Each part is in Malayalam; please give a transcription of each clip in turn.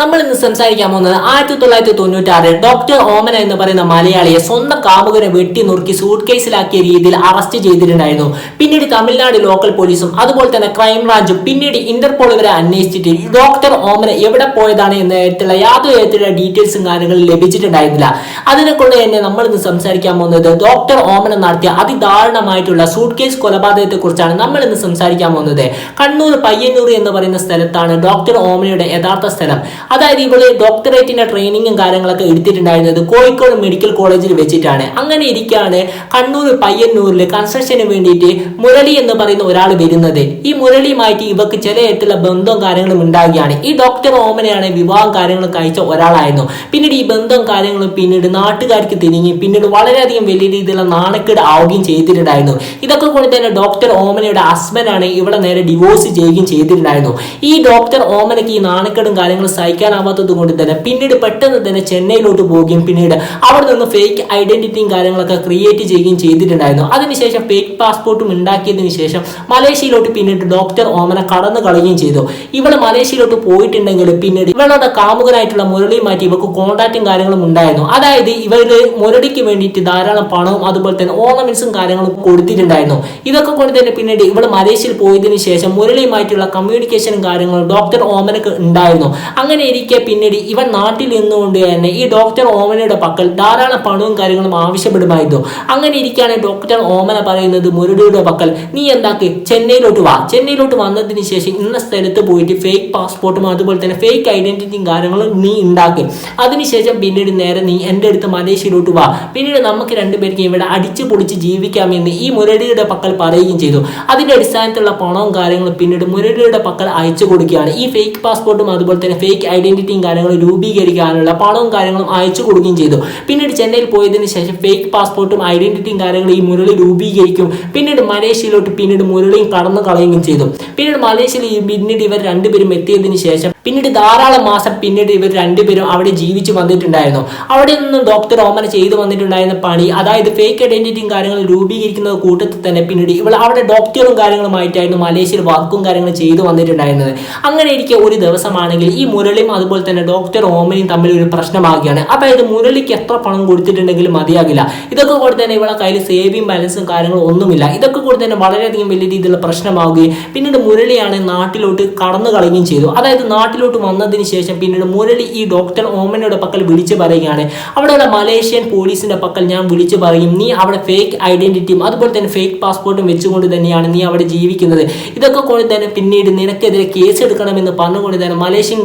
നമ്മൾ ഇന്ന് സംസാരിക്കാൻ പോകുന്നത് ആയിരത്തി തൊള്ളായിരത്തി തൊണ്ണൂറ്റി ആറിൽ ഡോക്ടർ ഓമന എന്ന് പറയുന്ന മലയാളിയെ സ്വന്തം കാമുകനെ വെട്ടി നുറുക്കി സൂട്ട് കേസിലാക്കിയ രീതിയിൽ അറസ്റ്റ് ചെയ്തിട്ടുണ്ടായിരുന്നു. പിന്നീട് തമിഴ്നാട് ലോക്കൽ പോലീസും അതുപോലെ തന്നെ ക്രൈംബ്രാഞ്ചും പിന്നീട് ഇന്റർപോൾ ഇവരെ അന്വേഷിച്ചിട്ട് ഡോക്ടർ ഓമന എവിടെ പോയതാണ് എന്ന തരത്തിലുള്ള യാതൊരു തരത്തിലുള്ള ഡീറ്റെയിൽസും കാര്യങ്ങളും ലഭിച്ചിട്ടുണ്ടായിരുന്നില്ല. അതിനെക്കൊണ്ട് തന്നെ നമ്മൾ ഇന്ന് സംസാരിക്കാൻ പോകുന്നത് ഡോക്ടർ ഓമന നടത്തിയ അതിദാരുണമായിട്ടുള്ള സൂട്ട് കേസ് കൊലപാതകത്തെ കുറിച്ചാണ് നമ്മൾ ഇന്ന് സംസാരിക്കാൻ പോകുന്നത്. കണ്ണൂർ പയ്യന്നൂർ എന്ന് പറയുന്ന സ്ഥലത്താണ് ഡോക്ടർ ഓമനയുടെ യഥാർത്ഥ സ്ഥലം. അതായത് ഇവൾ ഡോക്ടറേറ്റിന്റെ ട്രെയിനിങ്ങും കാര്യങ്ങളൊക്കെ എടുത്തിട്ടുണ്ടായിരുന്നത് കോഴിക്കോട് മെഡിക്കൽ കോളേജിൽ വെച്ചിട്ടാണ്. അങ്ങനെ ഇരിക്കുകയാണ് കണ്ണൂർ പയ്യന്നൂരിൽ കൺസ്ട്രക്ഷന് വേണ്ടിയിട്ട് മുരളി എന്ന് പറയുന്ന ഒരാൾ വരുന്നത്. ഈ മുരളിയുമായിട്ട് ഇവക്ക് ചില തരത്തിലുള്ള ബന്ധവും കാര്യങ്ങളും ഉണ്ടാവുകയാണ്. ഈ ഡോക്ടർ ഓമനയാണ് വിവാഹം കാര്യങ്ങളും കഴിച്ച ഒരാളായിരുന്നു. പിന്നീട് ഈ ബന്ധവും കാര്യങ്ങളും പിന്നീട് നാട്ടുകാർക്ക് തിരിഞ്ഞ് പിന്നീട് വളരെയധികം വലിയ രീതിയിലുള്ള നാണക്കേട് ആവുകയും ചെയ്തിട്ടുണ്ടായിരുന്നു. ഇതൊക്കെ കൊണ്ട് തന്നെ ഡോക്ടർ ഓമനയുടെ ഹസ്ബൻഡാണ് ഇവിടെ നേരെ ഡിവോഴ്സ് ചെയ്യുകയും ചെയ്തിട്ടുണ്ടായിരുന്നു. ഈ ഡോക്ടർ ഓമനയ്ക്ക് ഈ നാണക്കേടും കാര്യങ്ങളും സഹിക്കാനാവാത്തത് കൊണ്ട് തന്നെ പിന്നീട് പെട്ടെന്ന് തന്നെ ചെന്നൈയിലോട്ട് പോവുകയും പിന്നീട് അവിടെ നിന്ന് ഫേക്ക് ഐഡന്റിറ്റിയും കാര്യങ്ങളൊക്കെ ക്രിയേറ്റ് ചെയ്യുകയും ചെയ്തിട്ടുണ്ടായിരുന്നു. അതിനുശേഷം ഫേക്ക് പാസ്പോർട്ടും ഉണ്ടാക്കിയതിനു ശേഷം മലേഷ്യയിലോട്ട് പിന്നീട് ഡോക്ടർ ഓമന കടന്നു കളയുകയും ചെയ്തു. ഇവിടെ മലേഷ്യയിലോട്ട് പോയിട്ടുണ്ടെങ്കിൽ പിന്നീട് ഇവളുടെ കാമുകനായിട്ടുള്ള മുരളി മാറ്റി ഇവർക്ക് കോണ്ടാക്റ്റും കാര്യങ്ങളും ഉണ്ടായിരുന്നു. അതായത് ഇവരുടെ മുരളിക്ക് വേണ്ടിയിട്ട് ധാരാളം പണവും അതുപോലെ തന്നെ ഓർണമെന്റ്സും കാര്യങ്ങളും കൊടുത്തിട്ടുണ്ടായിരുന്നു. ഇതൊക്കെ കൊണ്ട് തന്നെ പിന്നീട് ഇവൾ മലേഷ്യയിൽ പോയതിനു ശേഷം മുരളിയുമായിട്ടുള്ള കമ്മ്യൂണിക്കേഷനും കാര്യങ്ങളും ഡോക്ടർ ഓമനക്ക് ഉണ്ടായിരുന്നു. അങ്ങനെ ഇരിക്കെ പിന്നീട് ഇവൻ നാട്ടിൽ നിന്നുകൊണ്ട് തന്നെ ഈ ഡോക്ടർ ഓമനയുടെ പക്കൽ ധാരാളം പണവും കാര്യങ്ങളും ആവശ്യപ്പെടുമായിരുന്നു. അങ്ങനെ ഇരിക്കുകയാണ് ഡോക്ടർ ഓമന പറയുന്നത് മുരടിയുടെ പക്കൽ നീ എന്താക്കി? ചെന്നൈയിലോട്ട് വാ. ചെന്നൈയിലോട്ട് വന്നതിന് ശേഷം ഇന്ന സ്ഥലത്ത് പോയിട്ട് ഫേക്ക് പാസ്പോർട്ടും അതുപോലെ തന്നെ ഫേക്ക് ഐഡന്റിറ്റിയും കാര്യങ്ങളും നീ ഉണ്ടാക്കി അതിനുശേഷം പിന്നീട് നേരെ നീ എന്റെ അടുത്ത് മലേഷ്യയിലോട്ട് വാ. പിന്നീട് നമുക്ക് രണ്ടുപേർക്കും ഇവിടെ അടിച്ചു പൊളിച്ച് ജീവിക്കാമെന്ന് ഈ മുരടിയുടെ പക്കൽ പറയുകയും ചെയ്തു. അതിന്റെ അടിസ്ഥാനത്തിലുള്ള പണവും കാര്യങ്ങളും പിന്നീട് മുരടിയുടെ പക്കൽ അയച്ചു കൊടുക്കുകയാണ്. ഈ ഫേക്ക് പാസ്പോർട്ടും അതുപോലെ തന്നെ ഫേക്ക് ഐഡന്റിറ്റിയും കാര്യങ്ങളും രൂപീകരിക്കാനുള്ള പണവും കാര്യങ്ങളും അയച്ചു കൊടുക്കുകയും ചെയ്തു. പിന്നീട് ചെന്നൈയിൽ പോയതിനു ശേഷം ഫേക്ക് പാസ്പോർട്ടും ഐഡന്റിറ്റിയും കാര്യങ്ങളും ഈ മുരളി രൂപീകരിക്കും. പിന്നീട് മലേഷ്യയിലോട്ട് പിന്നീട് മുരളിയും കടന്നു കളയുകയും ചെയ്തു. പിന്നീട് മലേഷ്യയിൽ പിന്നീട് ഇവർ രണ്ടുപേരും എത്തിയതിനു ശേഷം പിന്നീട് ധാരാളം മാസം പിന്നീട് ഇവർ രണ്ടുപേരും അവിടെ ജീവിച്ചു വന്നിട്ടുണ്ടായിരുന്നു. അവിടെ നിന്ന് ഡോക്ടർ ഓമന ചെയ്തു വന്നിട്ടുണ്ടായിരുന്ന പണി അതായത് ഫേക്ക് ഐഡന്റിറ്റിയും കാര്യങ്ങളും രൂപീകരിക്കുന്ന കൂട്ടത്തിൽ തന്നെ പിന്നീട് ഇവൾ അവിടെ ഡോക്ടറും കാര്യങ്ങളുമായിട്ടായിരുന്നു മലേഷ്യയിൽ വർക്കും കാര്യങ്ങളും ചെയ്തു വന്നിട്ടുണ്ടായിരുന്നത്. അങ്ങനെ ഇരിക്കെ ഒരു ദിവസമാണെങ്കിൽ ഈ മുരളിയും അതുപോലെ തന്നെ ഡോക്ടർ ഓമനയും തമ്മിൽ ഒരു പ്രശ്നമാകുകയാണ് അതായത് മുരളിക്ക് എത്ര പണം കൊടുത്തിട്ടുണ്ടെങ്കിലും മതിയാകില്ല. ഇതൊക്കെ കൂടെ തന്നെ ഇവളെ കയ്യിൽ സേവിങ് ബാലൻസും കാര്യങ്ങളും ഒന്നുമില്ല. ഇതൊക്കെ കൂടെ തന്നെ വളരെയധികം വലിയ രീതിയിലുള്ള പ്രശ്നമാവുകയും പിന്നീട് മുരളിയാണ് നാട്ടിലോട്ട് കടന്നു കളയുകയും ചെയ്തു. അതായത് നാട്ടിലോട്ട് വന്നതിന് ശേഷം പിന്നീട് മുരളി ഈ ഡോക്ടർ ഓമനയുടെ പക്കൽ വിളിച്ചു പറയുകയാണ്. അവിടെയുള്ള മലേഷ്യൻ പോലീസിന്റെ പക്കൽ ഞാൻ വിളിച്ചു പറയും നീ അവിടെ ഫേക്ക് ഐഡന്റിറ്റിയും അതുപോലെ തന്നെ ഫേക്ക് പാസ്പോർട്ടും വെച്ചുകൊണ്ട് തന്നെയാണ് നീ അവിടെ ജീവിക്കുന്നത്. ഇതൊക്കെ കൊണ്ട് തന്നെ പിന്നീട് നിനക്കെതിരെ കേസ് എടുക്കണമെന്ന് പറഞ്ഞുകൊണ്ട് തന്നെ മലേഷ്യൻ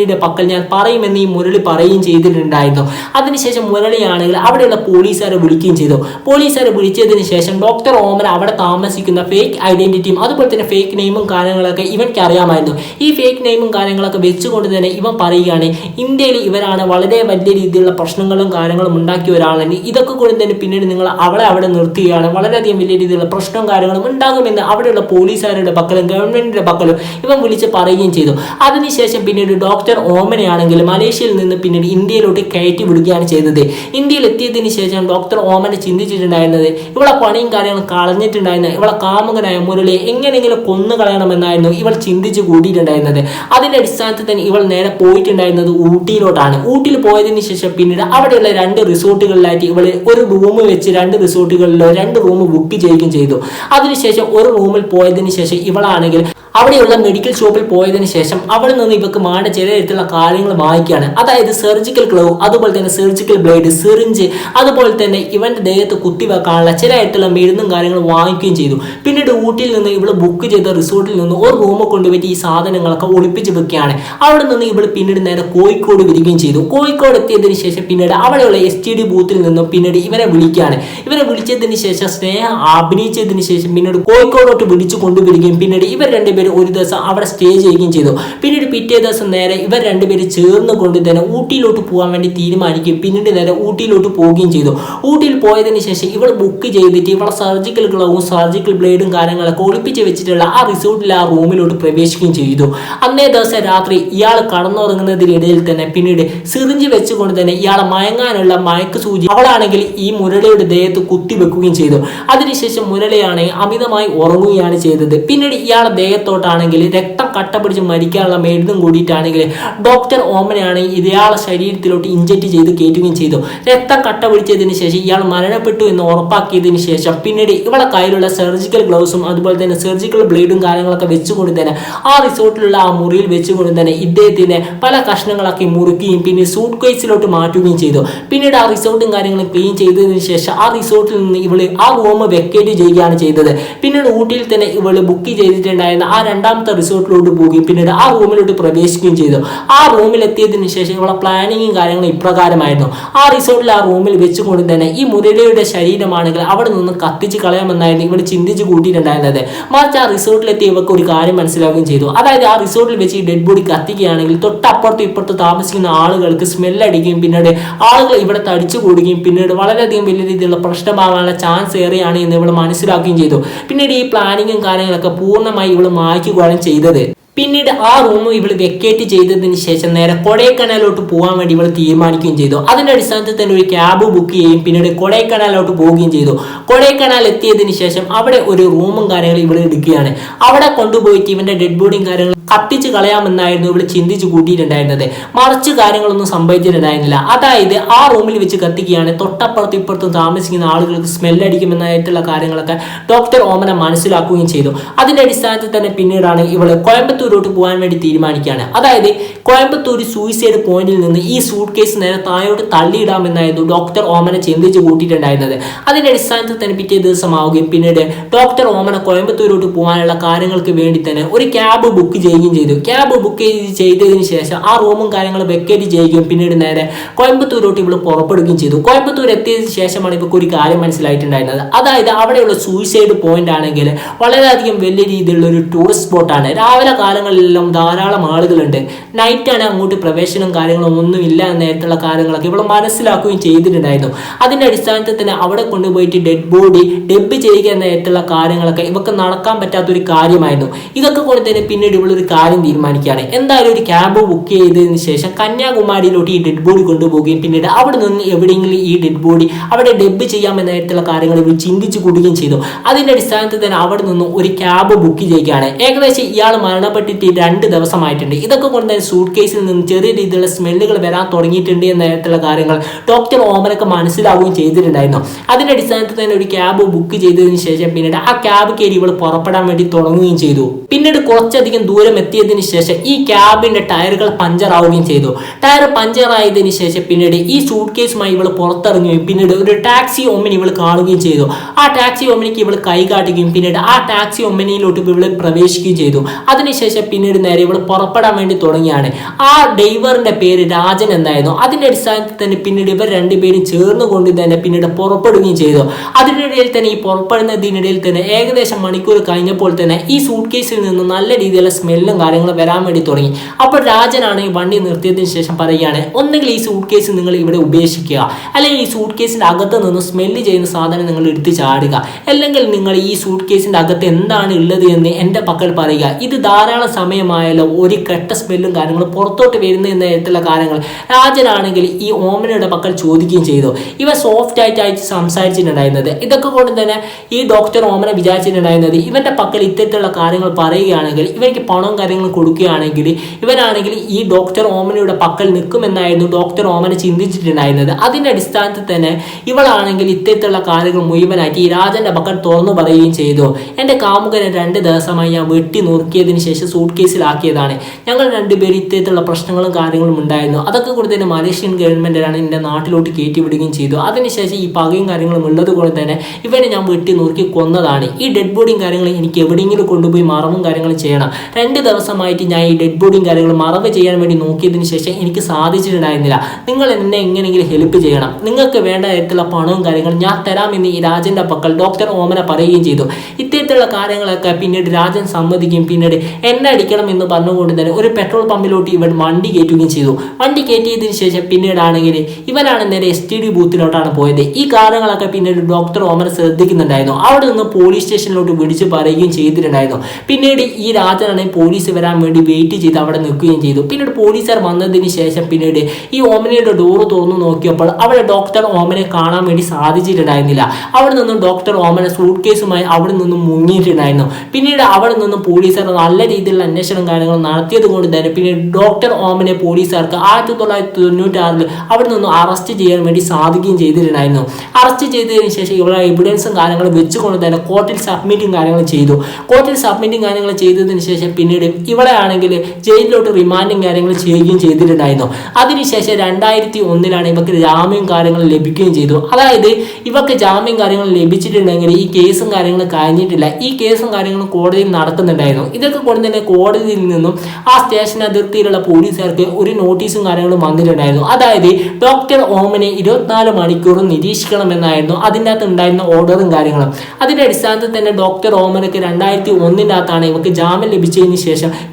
ഗവൺമെന്റിന്റെ പക്കൽ ഞാൻ പറയുമെന്ന് ഈ മുരളി പറയുകയും ചെയ്തിട്ടുണ്ടായിരുന്നു. അതിനുശേഷം മുരളിയാണെങ്കിൽ അവിടെയുള്ള പോലീസുകാരെ വിളിക്കുകയും ചെയ്തു. പോലീസുകാരെ വിളിച്ചതിന് ശേഷം ഡോക്ടർ ഓമൻ അവിടെ താമസിക്കുന്ന ഫേക്ക് ഐഡന്റിറ്റിയും അതുപോലെ തന്നെ ഫേക്ക് നെയിമും കാര്യങ്ങളൊക്കെ ഇവൻക്ക് അറിയാമായിരുന്നു. ഈ ഫേക്ക് നെയിമും കാര്യങ്ങളൊക്കെ വെച്ചുകൊണ്ട് തന്നെ ഇവൻ പറയുകയാണ് ഇന്ത്യയിൽ ഇവരാണ് വളരെ വലിയ രീതിയിലുള്ള പ്രശ്നങ്ങളും കാര്യങ്ങളും ഉണ്ടാക്കിയ ഒരാളാണ്. ഇതൊക്കെ കൂടി തന്നെ പിന്നീട് നിങ്ങൾ അവളെ അവിടെ നിർത്തുകയാണ്. വളരെയധികം വലിയ രീതിയിലുള്ള പ്രശ്നവും കാര്യങ്ങളും ഉണ്ടാകുമെന്ന് അവിടെയുള്ള പോലീസുകാരുടെ പക്കലും ഗവൺമെന്റിന്റെ പക്കലും ഇവൻ വിളിച്ച് പറയുകയും ചെയ്തു. അതിനുശേഷം പിന്നീട് ഡോക്ടർ ഓമനയാണെങ്കിൽ മലേഷ്യയിൽ നിന്ന് പിന്നീട് ഇന്ത്യയിലോട്ട് കയറ്റി വിടുകയാണ് ചെയ്തത്. ഇന്ത്യയിൽ എത്തിയതിന് ശേഷം ഡോക്ടർ ഓമനെ ചിന്തിച്ചിട്ടുണ്ടായിരുന്നത്. ഇവളെ പണിയും കാര്യങ്ങളും കളഞ്ഞിട്ടുണ്ടായിരുന്നത്. ഇവളെ കാമുകനായ മുരളിയെ എങ്ങനെയെങ്കിലും കൊന്നു കളയണമെന്നായിരുന്നു ഇവൾ ചിന്തിച്ച് കൂട്ടിയിട്ടുണ്ടായിരുന്നത്. അതിന്റെ അടിസ്ഥാനത്തിൽ തന്നെ ഇവൾ നേരെ പോയിട്ടുണ്ടായിരുന്നത് ഊട്ടിയിലോട്ടാണ്. ഊട്ടിയിൽ പോയതിന് ശേഷം പിന്നീട് അവിടെയുള്ള രണ്ട് റിസോർട്ടുകളിലായിട്ട് ഇവൾ ഒരു റൂം വെച്ച് രണ്ട് റിസോർട്ടുകളിലോ രണ്ട് റൂം ബുക്ക് ചെയ്യുകയും ചെയ്തു. അതിനുശേഷം ഒരു റൂമിൽ പോയതിന് ശേഷം ഇവളാണെങ്കിൽ അവിടെയുള്ള മെഡിക്കൽ ഷോപ്പിൽ പോയതിനു ശേഷം അവിടെ നിന്ന് ഇവർക്ക് മാണ്ട ചില തരത്തിലുള്ള കാര്യങ്ങൾ വാങ്ങിക്കുകയാണ്. അതായത് സർജിക്കൽ ഗ്ലൗ അതുപോലെ തന്നെ സർജിക്കൽ ബ്ലേഡ് സിറിഞ്ച് അതുപോലെ തന്നെ ഇവന്റെ ദേഹത്ത് കുത്തിവെക്കാനുള്ള ചില തരത്തിലുള്ള മരുന്നും കാര്യങ്ങളും വാങ്ങിക്കുകയും ചെയ്തു. പിന്നീട് ഊട്ടിയിൽ നിന്ന് ഇവൾ ബുക്ക് ചെയ്ത റിസോർട്ടിൽ നിന്ന് ഒരു റൂമ് കൊണ്ടുപോയിട്ട് ഈ സാധനങ്ങളൊക്കെ ഒളിപ്പിച്ച് വെക്കുകയാണ്. അവിടെ നിന്ന് ഇവൾ പിന്നീട് നേരെ കോഴിക്കോട് വരികയും ചെയ്തു. കോഴിക്കോട് എത്തിയതിനു ശേഷം പിന്നീട് അവിടെയുള്ള എസ് ടി ഡി ബൂത്തിൽ നിന്നും പിന്നീട് ഇവരെ വിളിക്കുകയാണ്. ഇവരെ വിളിച്ചതിന് ശേഷം സ്നേഹം അഭിനയിച്ചതിന് ശേഷം പിന്നീട് കോഴിക്കോടോട്ട് വിളിച്ചു കൊണ്ടുവരികയും പിന്നീട് ഇവർ രണ്ടുപേരും ഒരു ദിവസം അവിടെ സ്റ്റേ ചെയ്യുകയും ചെയ്തു. പിന്നീട് പിറ്റേ ദിവസം നേരെ ഇവർ രണ്ടുപേരും ചേർന്ന് കൊണ്ട് തന്നെ ഊട്ടിയിലോട്ട് പോകാൻ വേണ്ടി തീരുമാനിക്കുകയും പിന്നീട് നേരെ ഊട്ടിയിലോട്ട് പോവുകയും ചെയ്തു. ഊട്ടിയിൽ പോയതിന് ശേഷം ഇവൾ ബുക്ക് ചെയ്തിട്ട് ഇവളെ സർജിക്കൽ ഗ്ലൗവും സർജിക്കൽ ബ്ലേഡും കാര്യങ്ങളൊക്കെ ഒളിപ്പിച്ച് വെച്ചിട്ടുള്ള ആ റിസോർട്ടിൽ ആ റൂമിലോട്ട് പ്രവേശിക്കുകയും ചെയ്തു. അന്നേ ദിവസം രാത്രി ഇയാൾ കടന്നുറങ്ങുന്നതിനിടയിൽ തന്നെ പിന്നീട് സിറിഞ്ച് വെച്ചുകൊണ്ട് തന്നെ ഇയാളെ മയങ്ങാനുള്ള മയക്ക് സൂചി അവളാണെങ്കിൽ ഈ മുരളിയുടെ ദേഹത്ത് കുത്തിവെക്കുകയും ചെയ്തു. അതിനുശേഷം മുരളിയാണെങ്കിൽ അമിതമായി ഉറങ്ങുകയാണ് ചെയ്തത്. പിന്നീട് ഇയാളെ ദേഹത്ത് സ്ഥലത്തോട്ടാണെങ്കിൽ രക്തം കട്ട പിടിച്ച് മരിക്കാനുള്ള മരുന്നും കൂടിയിട്ടാണെങ്കിൽ ഡോക്ടർ ഓമനയാണ് ഇയാളെ ശരീരത്തിലോട്ട് ഇഞ്ചക്ട് ചെയ്ത് കയറ്റുകയും ചെയ്തു. രക്തം കട്ട പിടിച്ചതിന് ശേഷം ഇയാൾ മരണപ്പെട്ടു എന്ന് ഉറപ്പാക്കിയതിന് ശേഷം പിന്നീട് ഇവളെ കയ്യിലുള്ള സർജിക്കൽ ഗ്ലൗസും അതുപോലെ തന്നെ സർജിക്കൽ ബ്ലേഡും കാര്യങ്ങളൊക്കെ വെച്ചുകൊണ്ട് തന്നെ ആ റിസോർട്ടിലുള്ള ആ മുറിയിൽ വെച്ചുകൊണ്ട് തന്നെ ഇദ്ദേഹത്തിനെ പല കഷ്ണങ്ങളാക്കി മുറുക്കുകയും പിന്നെ സൂട്ട് കേസിലോട്ട് മാറ്റുകയും ചെയ്തു. പിന്നീട് ആ റിസോർട്ടും കാര്യങ്ങളും ക്ലീൻ ചെയ്തതിന് ശേഷം ആ റിസോർട്ടിൽ നിന്ന് ഇവൾ ആ റൂം വെക്കേറ്റ് ചെയ്യുകയാണ് ചെയ്തത്. പിന്നീട് ഊട്ടിയിൽ തന്നെ ഇവൾ ബുക്ക് ചെയ്തിട്ടുണ്ടായിരുന്ന ആ രണ്ടാമത്തെ റിസോർട്ടിലോട്ട് പോവുകയും പിന്നീട് ആ റൂമിലോട്ട് പ്രവേശിക്കുകയും ചെയ്തു. ആ റൂമിൽ എത്തിയതിനു ശേഷം ഉള്ള പ്ലാനിങ്ങും കാര്യങ്ങളും ഇപ്രകാരമായിരുന്നു. ആ റിസോർട്ടിൽ ആ റൂമിൽ വെച്ചുകൊണ്ട് തന്നെ ഈ മുരളിയുടെ ശരീരമാണെങ്കിൽ അവിടെ നിന്ന് കത്തിച്ച് കളയാമെന്നായിരുന്നു ഇവൾ ചിന്തിച്ച് കൂട്ടിയിട്ടുണ്ടായിരുന്നത്. മറിച്ച് ആ റിസോർട്ടിലെത്തി ഇവർക്ക് ഒരു കാര്യം മനസ്സിലാവുകയും ചെയ്തു. അതായത് ആ റിസോർട്ടിൽ വെച്ച് ഈ ഡെഡ് ബോഡി കത്തിക്കുകയാണെങ്കിൽ തൊട്ടപ്പുറത്തും ഇപ്പുറത്ത് താമസിക്കുന്ന ആളുകൾക്ക് സ്മെല്ലടിക്കുകയും പിന്നീട് ആളുകൾ ഇവിടെ തടിച്ചു കൂടുകയും പിന്നീട് വളരെയധികം വലിയ രീതിയിലുള്ള പ്രശ്നമാകാനുള്ള ചാൻസ് ഏറെയാണ് എന്ന് ഇവൾ മനസ്സിലാക്കുകയും ചെയ്തു. പിന്നീട് ഈ പ്ലാനിങ്ങും കാര്യങ്ങളൊക്കെ പൂർണമായി ഇവൾ മായ്ക്കുകയാണ് ചെയ്തത്. പിന്നീട് ആ റൂം ഇവൾ വെക്കേറ്റ് ചെയ്തതിന് ശേഷം നേരെ കൊടൈക്കനാലോട്ട് പോകാൻ വേണ്ടി ഇവൾ തീരുമാനിക്കുകയും ചെയ്തു. അതിന്റെ അടിസ്ഥാനത്തിൽ തന്നെ ഒരു ക്യാബ് ബുക്ക് ചെയ്യുകയും പിന്നീട് കൊടൈക്കനാലോട്ട് പോവുകയും ചെയ്തു. കൊടൈക്കനാൽ എത്തിയതിന് ശേഷം അവിടെ ഒരു റൂമും കാര്യങ്ങളും ഇവൾ എടുക്കുകയാണ്. അവിടെ കൊണ്ടുപോയിട്ട് ഇവന്റെ ഡെഡ് ബോഡിയും കാര്യങ്ങളും കത്തിച്ച് കളയാമെന്നായിരുന്നു ഇവൾ ചിന്തിച്ച് കൂട്ടിയിട്ടുണ്ടായിരുന്നത്. മറിച്ച് കാര്യങ്ങളൊന്നും സംഭവിച്ചിട്ടുണ്ടായിരുന്നില്ല. അതായത് ആ റൂമിൽ വെച്ച് കത്തിക്കുകയാണ് തൊട്ടപ്പുറത്തും ഇപ്പുറത്തും താമസിക്കുന്ന ആളുകൾക്ക് സ്മെല്ലടിക്കുമെന്നായിട്ടുള്ള കാര്യങ്ങളൊക്കെ ഡോക്ടർ ഓമന മനസ്സിലാക്കുകയും ചെയ്തു. അതിന്റെ അടിസ്ഥാനത്തിൽ തന്നെ പിന്നീടാണ് ഇവൾ കോയമ്പത്തൂരോട്ട് പോകാൻ വേണ്ടി തീരുമാനിക്കുകയാണ്. അതായത് കോയമ്പത്തൂർ സൂയിസൈഡ് പോയിന്റിൽ നിന്ന് ഈ സൂട്ട് കേസ് നേരെ താഴോട്ട് തള്ളിയിടാമെന്നായിരുന്നു ഡോക്ടർ ഓമന ചിന്തിച്ച് കൂട്ടിയിട്ടുണ്ടായിരുന്നത്. അതിന്റെ അടിസ്ഥാനത്തിൽ തന്നെ പിറ്റേ ദിവസമാവുകയും പിന്നീട് ഡോക്ടർ ഓമന കോയമ്പത്തൂരോട്ട് പോകാനുള്ള കാര്യങ്ങൾക്ക് വേണ്ടി തന്നെ ഒരു ക്യാബ് ബുക്ക് ചെയ്യുകയും ചെയ്തു. ക്യാബ് ബുക്ക് ചെയ്തതിന് ശേഷം ആ റൂമും കാര്യങ്ങളും വെക്കേറ്റ് ചെയ്യുകയും പിന്നീട് നേരെ കോയമ്പത്തൂരോട്ട് ഇവൾ പുറപ്പെടുകയും ചെയ്തു. കോയമ്പത്തൂർ എത്തിയതിനു ശേഷമാണ് ഇവർക്ക് ഒരു കാര്യം മനസ്സിലായിട്ടുണ്ടായിരുന്നത്. അതായത് അവിടെയുള്ള സൂയിസൈഡ് പോയിന്റ് ആണെങ്കിൽ വളരെയധികം വലിയ രീതിയിലുള്ള ഒരു ടൂറിസ്റ്റ് സ്പോട്ടാണ് രാവിലെ കാലങ്ങളിലെല്ലാം ധാരാളം ആളുകളുണ്ട്. നൈറ്റാണ് അങ്ങോട്ട് പ്രവേശനം കാര്യങ്ങളും ഒന്നും ഇല്ല നേരത്തുള്ള കാര്യങ്ങളൊക്കെ ഇവൾ മനസ്സിലാക്കുകയും ചെയ്തിട്ടുണ്ടായിരുന്നു. അതിന്റെ അടിസ്ഥാനത്തിൽ തന്നെ അവിടെ കൊണ്ടുപോയിട്ട് ഡെഡ് ബോഡി ഡെബ് ചെയ്യുക നേരത്തുള്ള കാര്യങ്ങളൊക്കെ ഇവർക്ക് നടക്കാൻ പറ്റാത്തൊരു കാര്യമായിരുന്നു. ഇതൊക്കെ കൊണ്ട് തന്നെ പിന്നീട് ഇവളൊരു കാര്യം തീരുമാനിക്കുകയാണ്. എന്തായാലും ഒരു ക്യാബ് ബുക്ക് ചെയ്തതിന് ശേഷം കന്യാകുമാരിയിലോട്ട് ഈ ഡെഡ് ബോഡി കൊണ്ടുപോവുകയും പിന്നീട് അവിടെ നിന്ന് എവിടെയെങ്കിലും ഈ ഡെഡ് ബോഡി അവിടെ ഡെബ് ചെയ്യാമെന്നായിട്ടുള്ള കാര്യങ്ങൾ ഇവർ ചിന്തിച്ചു കൂടുകയും ചെയ്തു. അതിന്റെ അടിസ്ഥാനത്തിൽ തന്നെ അവിടെ നിന്ന് ഒരു ക്യാബ് ബുക്ക് ചെയ്യുകയാണ്. ഏകദേശം ഇയാൾ മരണപ്പെട്ടിട്ട് രണ്ട് ദിവസമായിട്ടുണ്ട്. ഇതൊക്കെ കൊണ്ട് തന്നെ സൂട്ട് കേസിൽ നിന്ന് ചെറിയ രീതിയിലുള്ള സ്മെല്ലുകൾ വരാൻ തുടങ്ങിയിട്ടുണ്ട് എന്നായിട്ടുള്ള കാര്യങ്ങൾ ഡോക്ടർ ഓമനൊക്കെ മനസ്സിലാവുകയും ചെയ്തിട്ടുണ്ടായിരുന്നു. അതിന്റെ അടിസ്ഥാനത്തിൽ തന്നെ ഒരു ക്യാബ് ബുക്ക് ചെയ്തതിന് ശേഷം പിന്നീട് ആ ക്യാബ് കയറി ഇവൾ പുറപ്പെടാൻ വേണ്ടി തുടങ്ങുകയും ചെയ്തു. പിന്നീട് കുറച്ചധികം ദൂരം എത്തിയതിന് ശേഷം ഈ ക്യാബിന്റെ ടയറുകൾ പഞ്ചർ ആവുകയും ചെയ്തു. ടയർ പഞ്ചർ ആയതിന് ശേഷം പിന്നീട് ഈ സൂട്ട് കേസുമായി ഇവൾ പുറത്തിറങ്ങുകയും പിന്നീട് ഒരു ടാക്സി ഒമ്മിനി ഇവൾ കാണുകയും ചെയ്തു. ആ ടാക്സി ഒമ്മിനിക്ക് ഇവൾ കൈ കാട്ടുകയും പിന്നീട് ആ ടാക്സി ഒമ്മിനിയിലോട്ട് ഇവൾ പ്രവേശിക്കുകയും ചെയ്തു. അതിനുശേഷം പിന്നീട് നേരെ ഇവൾ പുറപ്പെടാൻ വേണ്ടി തുടങ്ങിയാണ് ആ ഡ്രൈവറിന്റെ പേര് രാജൻ എന്നായിരുന്നു. അതിന്റെ അടിസ്ഥാനത്തിൽ തന്നെ പിന്നീട് ഇവർ രണ്ടുപേരും ചേർന്നുകൊണ്ട് തന്നെ പിന്നീട് പുറപ്പെടുകയും ചെയ്തു. അതിനിടയിൽ തന്നെ ഈ പുറപ്പെടുന്നതിനിടയിൽ തന്നെ ഏകദേശം മണിക്കൂർ കഴിഞ്ഞപ്പോൾ തന്നെ ഈ സൂട്ട് കേസിൽ നിന്ന് നല്ല രീതിയിലുള്ള സ്മെല്ലും കാര്യങ്ങളും വരാൻ വേണ്ടി തുടങ്ങി. അപ്പോൾ രാജനാണ് ഈ വണ്ടി നിർത്തിയതിന് ശേഷം പറയുകയാണ് ഒന്നുകിൽ ഈ സൂട്ട് കേസ് നിങ്ങൾ ഇവിടെ ഉപേക്ഷിക്കുക. അല്ലെങ്കിൽ ഈ സൂട്ട് കേസിന്റെ അകത്ത് നിന്ന് സ്മെല്ല് ചെയ്യുന്ന സാധനം നിങ്ങൾ എടുത്ത് ചാടുക. അല്ലെങ്കിൽ നിങ്ങൾ ഈ സൂട്ട് കേസിന്റെ അകത്ത് എന്താണ് ഉള്ളത് എന്ന് എന്റെ പക്കൽ പറയുക. ഇത് ധാരാളം സമയമായല്ലോ ഒരു കെട്ട സ്മെല്ലും കാര്യങ്ങളും പുറത്തോട്ട് വരുന്ന എന്ന തരത്തിലുള്ള കാര്യങ്ങൾ. രാജനാണെങ്കിൽ ഈ ഓമനയുടെ പക്കൽ ചോദിക്കുകയും ചെയ്തു. ഇവ സോഫ്റ്റ് ആയിട്ട് ആയിട്ട് സംസാരിച്ചിട്ടുണ്ടായിരുന്നത്. ഇതൊക്കെ കൊണ്ട് തന്നെ ഈ ഡോക്ടർ ഓമന വിചാരിച്ചിട്ടുണ്ടായിരുന്നത് ഇവന്റെ പക്കൽ ഇത്തരത്തിലുള്ള കാര്യങ്ങൾ പറയുകയാണെങ്കിൽ ഇവർക്ക് പണവും കാര്യങ്ങളും കൊടുക്കുകയാണെങ്കിൽ ഇവരാണെങ്കിൽ ഈ ഡോക്ടർ ഓമനയുടെ പക്കൽ നിൽക്കുമെന്നായിരുന്നു ഡോക്ടർ ഓമന ചിന്തിച്ചിട്ടുണ്ടായിരുന്നത്. അതിന്റെ അടിസ്ഥാനത്തിൽ തന്നെ ഇവളാണെങ്കിൽ ഇത്തരത്തിലുള്ള കാര്യങ്ങൾ മുഴുവനാക്കി രാജന്റെ പക്കൽ തുറന്നു പറയുകയും ചെയ്തു. എന്റെ കാമുകനെ രണ്ട് ദിവസമായി ഞാൻ വെട്ടി നുറുക്കിയതിന് ശേഷം സൂട്ട് കേസിലാക്കിയതാണ് ഞങ്ങൾ രണ്ടുപേരും ഇത്തരത്തിലുള്ള പ്രശ്നങ്ങളും കാര്യങ്ങളും ഉണ്ടായിരുന്നു. അതൊക്കെ കൂടി തന്നെ മലേഷ്യൻ ഗവൺമെന്റാണ് എന്റെ നാട്ടിലോട്ട് കയറ്റി വിടുകയും ചെയ്തു അതിനുശേഷം ഈ പകയും കാര്യങ്ങളും ഉള്ളത് കൊണ്ട് തന്നെ ഇവനെ ഞാൻ വെട്ടി നുറുക്കി കൊന്നതാണ്. ഈ ഡെഡ് ബോഡിയും കാര്യങ്ങളും എനിക്ക് എവിടെയെങ്കിലും കൊണ്ടുപോയി മറവും കാര്യങ്ങളും ചെയ്യണം. രണ്ട് ദിവസമായിട്ട് ഞാൻ ഈ ഡെഡ് ബോഡിയും കാര്യങ്ങളും മറവ് ചെയ്യാൻ വേണ്ടി നോക്കിയതിന് ശേഷം എനിക്ക് സാധിച്ചിട്ടുണ്ടായിരുന്നില്ല. നിങ്ങൾ എന്നെ എങ്ങനെയെങ്കിലും ഹെൽപ്പ് ചെയ്യണം. നിങ്ങൾക്ക് വേണ്ട തരത്തിലുള്ള പണവും കാര്യങ്ങളും ഞാൻ തരാമെന്ന് ഈ രാജന്റെ പക്കൽ ഡോക്ടർ ഓമന പറയുകയും ചെയ്തു. ഇത്തരത്തിലുള്ള കാര്യങ്ങളൊക്കെ പിന്നീട് രാജൻ സമ്മതിക്കുകയും പിന്നീട് എന്നെ അടിക്കണം എന്ന് പറഞ്ഞുകൊണ്ട് തന്നെ ഒരു പെട്രോൾ പമ്പിലോട്ട് ഇവൻ വണ്ടി കയറ്റുകയും ചെയ്തു. വണ്ടി കയറ്റിയതിന് ശേഷം പിന്നീടാണെങ്കിൽ ഇവനാണ് നേരെ എസ് ടി ഡി ബൂത്തിലോട്ടാണ് പോയത്. ഈ കാര്യങ്ങളൊക്കെ പിന്നീട് ഡോക്ടർ ഓമന ശ്രദ്ധിക്കുന്നുണ്ടായിരുന്നു. അവിടെ നിന്ന് പോലീസ് സ്റ്റേഷനിലോട്ട് വിളിച്ച് പറയുകയും ചെയ്തിട്ടുണ്ടായിരുന്നു. പിന്നീട് ഈ രാജനാണ് പോലീസ് വരാൻ വേണ്ടി വെയിറ്റ് ചെയ്ത് അവിടെ നിൽക്കുകയും ചെയ്തു. പിന്നീട് പോലീസുകാർ വന്നതിന് ശേഷം പിന്നീട് ഈ ഓമനയുടെ ഡോറ് തുറന്നു നോക്കിയപ്പോൾ അവിടെ ഡോക്ടർ ഓമനെ കാണാൻ വേണ്ടി സാധിച്ചിട്ടുണ്ടായിരുന്നില്ല. അവിടെ നിന്നും ഡോക്ടർ ഓമന സൂട്ട് കേസുമായി അവിടെ നിന്നും മുങ്ങിയിട്ടുണ്ടായിരുന്നു. പിന്നീട് അവിടെ നിന്നും പോലീസുകാർ നല്ല രീതിയിലുള്ള അന്വേഷണം കാര്യങ്ങൾ നടത്തിയത് കൊണ്ട് തന്നെ പിന്നീട് ഡോക്ടർ ഓമനെ പോലീസുകാർക്ക് ആയിരത്തി തൊള്ളായിരത്തി തൊണ്ണൂറ്റാറിൽ അവിടെ നിന്നും അറസ്റ്റ് ചെയ്യാൻ വേണ്ടി സാധിക്കുകയും ചെയ്തിട്ടുണ്ടായിരുന്നു. അറസ്റ്റ് ചെയ്തതിന് ശേഷം ഇവിടെ എവിഡൻസും കാര്യങ്ങളും വെച്ചുകൊണ്ട് തന്നെ കോർട്ടിൽ സബ്മിറ്റും കാര്യങ്ങൾ ചെയ്തു. കോർട്ടിൽ സബ്മിറ്റും കാര്യങ്ങൾ ചെയ്തതിന് ശേഷം പിന്നീട് ഇവിടെ ആണെങ്കിൽ ജയിലിലോട്ട് റിമാൻഡും കാര്യങ്ങൾ ചെയ്യുകയും ചെയ്തിട്ടുണ്ടായിരുന്നു. അതിനുശേഷം രണ്ടായിരത്തി ഒന്നിലാണ് ഇവർക്ക് ജാമ്യം കാര്യങ്ങൾ ലഭിക്കുകയും ചെയ്തു. അതായത് ഇവർക്ക് ജാമ്യം കാര്യങ്ങൾ ലഭിച്ചിട്ടുണ്ടെങ്കിൽ ഈ കേസും കാര്യങ്ങളും കഴിഞ്ഞിട്ടില്ല. ഈ കേസും കാര്യങ്ങളും കോടതിയിൽ നടക്കുന്നുണ്ടായിരുന്നു. ഇതൊക്കെ കൊണ്ട് തന്നെ കോടതിയിൽ നിന്നും ആ സ്റ്റേഷൻ അതിർത്തിയിലുള്ള പോലീസുകാർക്ക് ഒരു നോട്ടീസും കാര്യങ്ങളും വന്നിട്ടുണ്ടായിരുന്നു. അതായത് ഡോക്ടർ ഓമനെ ഇരുപത്തിനാല് മണിക്കൂറും നിരീക്ഷിക്കണമെന്നായിരുന്നു. അതിന്റെ അകത്ത് ഉണ്ടായിരുന്ന ഓർഡറും കാര്യങ്ങളും. അതിന്റെ അടിസ്ഥാനത്തിൽ തന്നെ ഡോക്ടർ ഓമനക്ക് രണ്ടായിരത്തി ഒന്നിന്റെ അകത്താണ് ഇവർക്ക് ജാമ്യം ലഭിച്ചതിന്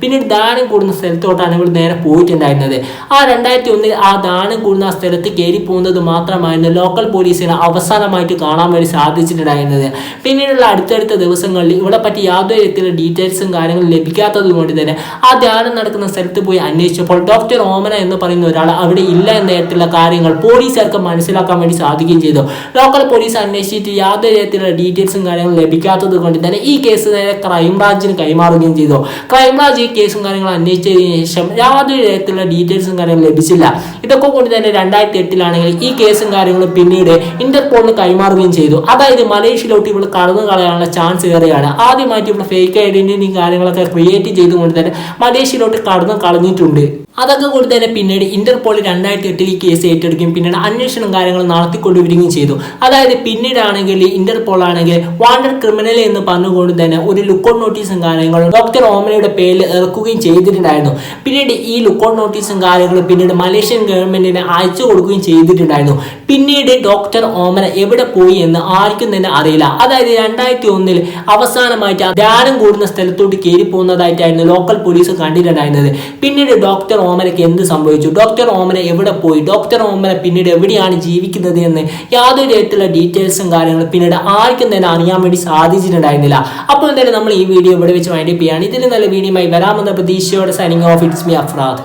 പിന്നീട് ദാനം കൂടുന്ന സ്ഥലത്തോട്ടാണ് ഇവർ നേരെ പോയിട്ടുണ്ടായിരുന്നത്. ആ രണ്ടായിരത്തി ഒന്നിൽ ആ ദാനം കൂടുന്ന സ്ഥലത്ത് കയറി പോകുന്നത് മാത്രമായിരുന്നു ലോക്കൽ പോലീസിന് അവസാനമായിട്ട് കാണാൻ വേണ്ടി സാധിച്ചിട്ടുണ്ടായിരുന്നത്. പിന്നീടുള്ള അടുത്തടുത്ത ദിവസങ്ങളിൽ ഇവിടെ പറ്റി യാതൊരു തരത്തിലുള്ള ഡീറ്റെയിൽസും കാര്യങ്ങളും ലഭിക്കാത്തത് കൊണ്ട് തന്നെ ആ ധ്യാനം നടക്കുന്ന സ്ഥലത്ത് പോയി അന്വേഷിച്ചപ്പോൾ ഡോക്ടർ ഓമന എന്ന് പറയുന്ന ഒരാൾ അവിടെ ഇല്ല എന്ന തരത്തിലുള്ള കാര്യങ്ങൾ പോലീസുകാർക്ക് മനസ്സിലാക്കാൻ വേണ്ടി സാധിക്കുകയും ചെയ്തു. ലോക്കൽ പോലീസ് അന്വേഷിച്ചിട്ട് യാതൊരു തരത്തിലുള്ള ഡീറ്റെയിൽസും കാര്യങ്ങളും ലഭിക്കാത്തത് കൊണ്ട് തന്നെ ഈ കേസ് നേരെ ക്രൈംബ്രാഞ്ചിന് കൈമാറുകയും ചെയ്തു. ക്രൈംബ്രാഞ്ച് ഈ കേസും കാര്യങ്ങളും അന്വേഷിച്ചതിന് ശേഷം യാതൊരു തരത്തിലുള്ള ഡീറ്റെയിൽസും കാര്യങ്ങളും ലഭിച്ചില്ല. ഇതൊക്കെ കൊണ്ട് തന്നെ രണ്ടായിരത്തി എട്ടിലാണെങ്കിൽ ഈ കേസും കാര്യങ്ങളും പിന്നീട് ഇന്റർപോളിന് കൈമാറുകയും ചെയ്തു. അതായത് മലേഷ്യയിലോട്ട് ഇവിടെ കടന്നു കളയാനുള്ള ചാൻസ് ഏറെയാണ് ആദ്യമായിട്ട് ഇവിടെ ഫേക്ക് ഐഡന്റിറ്റി കാര്യങ്ങളൊക്കെ ക്രിയേറ്റ് ചെയ്തുകൊണ്ട് തന്നെ മലേഷ്യയിലോട്ട് കടന്നു കളഞ്ഞിട്ടുണ്ട്. അതൊക്കെ കൊണ്ട് തന്നെ പിന്നീട് ഇന്റർപോൾ രണ്ടായിരത്തി എട്ടിൽ ഈ കേസ് ഏറ്റെടുക്കുകയും പിന്നീട് അന്വേഷണം കാര്യങ്ങൾ നടത്തിക്കൊണ്ടുവരികയും ചെയ്തു. അതായത് പിന്നീടാണെങ്കിൽ ഇന്റർപോൾ ആണെങ്കിൽ വാണ്ടർ ക്രിമിനൽ എന്ന് പറഞ്ഞുകൊണ്ട് തന്നെ ഒരു ലുക്കൗട്ട് നോട്ടീസും കാര്യങ്ങളും ഡോക്ടർ ഓമനയുടെ പേരിൽ ഇറക്കുകയും ചെയ്തിട്ടുണ്ടായിരുന്നു. പിന്നീട് ഈ ലുക്കൗട്ട് നോട്ടീസും കാര്യങ്ങളും പിന്നീട് മലേഷ്യൻ ഗവൺമെന്റിന് അയച്ചു കൊടുക്കുകയും ചെയ്തിട്ടുണ്ടായിരുന്നു. പിന്നീട് ഡോക്ടർ ഓമന എവിടെ പോയി എന്ന് ആർക്കും തന്നെ അറിയില്ല. അതായത് രണ്ടായിരത്തി ഒന്നിൽ അവസാനമായിട്ട് ധ്യാനം കൂടുന്ന സ്ഥലത്തോട്ട് കയറി പോകുന്നതായിട്ടായിരുന്നു ലോക്കൽ പോലീസ് കണ്ടിട്ടുണ്ടായിരുന്നത്. പിന്നീട് ഡോക്ടർ ഓമനയ്ക്ക് എന്ത് സംഭവിച്ചു? ഡോക്ടർ ഓമന എവിടെ പോയി? ഡോക്ടർ ഓമന പിന്നീട് എവിടെയാണ് ജീവിക്കുന്നത് എന്ന് യാതൊരു തരത്തിലുള്ള ഡീറ്റെയിൽസും കാര്യങ്ങളും പിന്നീട് ആർക്കും തന്നെ അറിയാൻ വേണ്ടി സാധിച്ചിട്ടുണ്ടായിരുന്നില്ല. അപ്പോൾ എന്തായാലും നമ്മൾ ഈ വീഡിയോ ഇവിടെ വെച്ച് വൈൻഡപ്പ് ചെയ്യാണ്. ഇതിൽ നല്ല വീഡിയോയുമായി വരാമെന്ന പ്രതീക്ഷയോടെ signing off it's me Afrad